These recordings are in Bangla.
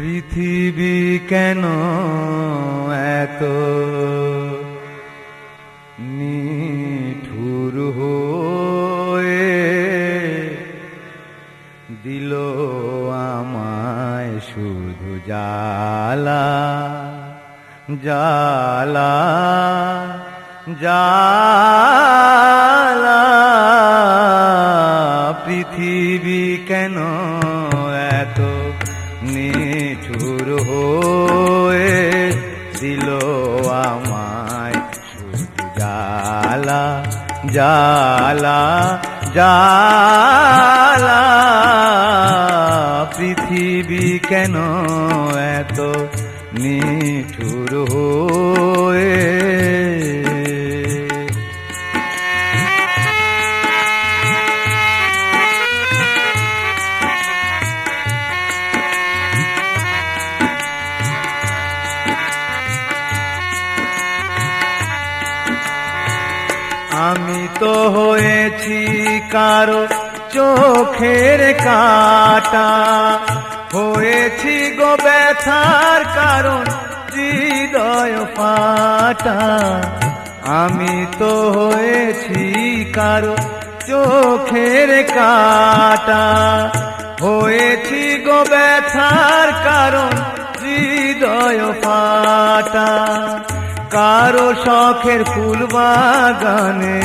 পৃথিবী কেন এত নিঠুর হয়ে দিল আমায় শুধু জালা জালা জালা পৃথিবী কেন নিঠুর হয়ে দিল আমায় জালা জালা জালা পৃথিবী কেন এত নিঠুর হয়ে আমি তো হয়েছি কারও চোখের কাটা। হয়েছি গো ব্যথার কারণ, হৃদয় পাটা আমি তো হয়েছি কারও চোখের কাটা। হয়েছি গো ব্যথার কারণ, হৃদয় ফাটা। কারও শখের ফুল বাগানে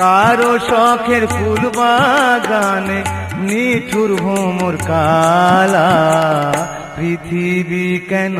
কারও শখের ফুল বাগানে নিঠুর ভোমর কালা পৃথিবী কেন